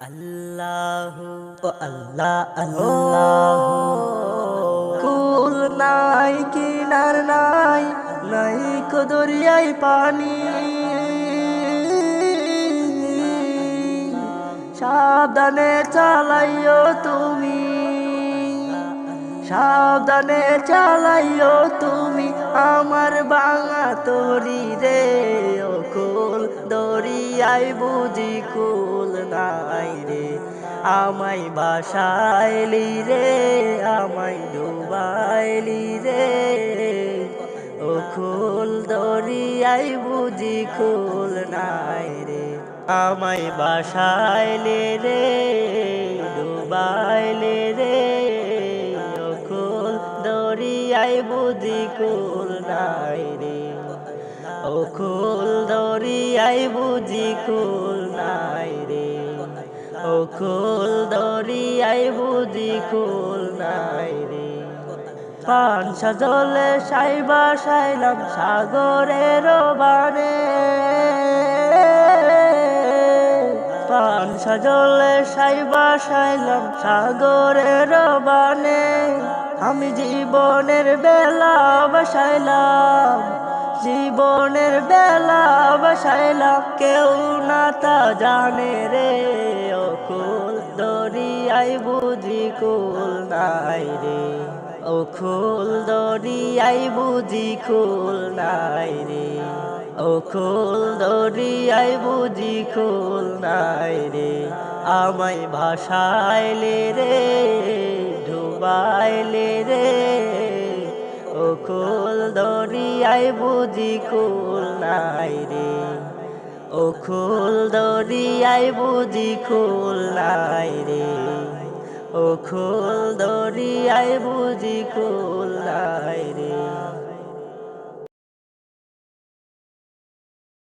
আল্লাহ ও আল্লাহ আল্লাহ। কুল নাই, কিনার নাই নাই কো দরিয়ায় পানি। সাবধানে চালাইও তুমি। সাবধানে চালাইও তুমি। আমার বাঙা তরি রে। দরিয়াই বুঝি কুল নাই রে। আমায় বাসাইলি রে, আমায় ডুবাইলি রে। ও কুল দরিয়াই বুঝি কুল নাই রে। আমায় বাসাইলে রে, ডুবাইলে রে। ও দরিয়াই বুঝি কুল নাই রে। ও কুল দরিয়াই বুঝি কুল নাই রে। ও কুল দরিয়াই বুঝি কুল নাই রে। পান সাজলে সাইবা সাইলাম সাগরের বানে। পান সাজলে সাইবা সাইলাম সাগরের বানে। আমি জীবনের বেলা বসাইলাম। জীবনের বেলা বসাইলাম, কেউ না তা জানে রে। ও কুল দরিয়াই বুঝি কুল নাই রে। কুল দরিয়াই বুঝি কুল নাই রে। কুল দরিয়াই বুঝি কুল নাই রে। আমায় ভাসাইলে রে, ডুবাইলে রে। কুল দরিয়াই বুঝি খোল নাই রে। ও খোল দরিয়াই বুঝি খোল নাই রে। ও খোল দরিয়াই বুঝি খোল নাই রে।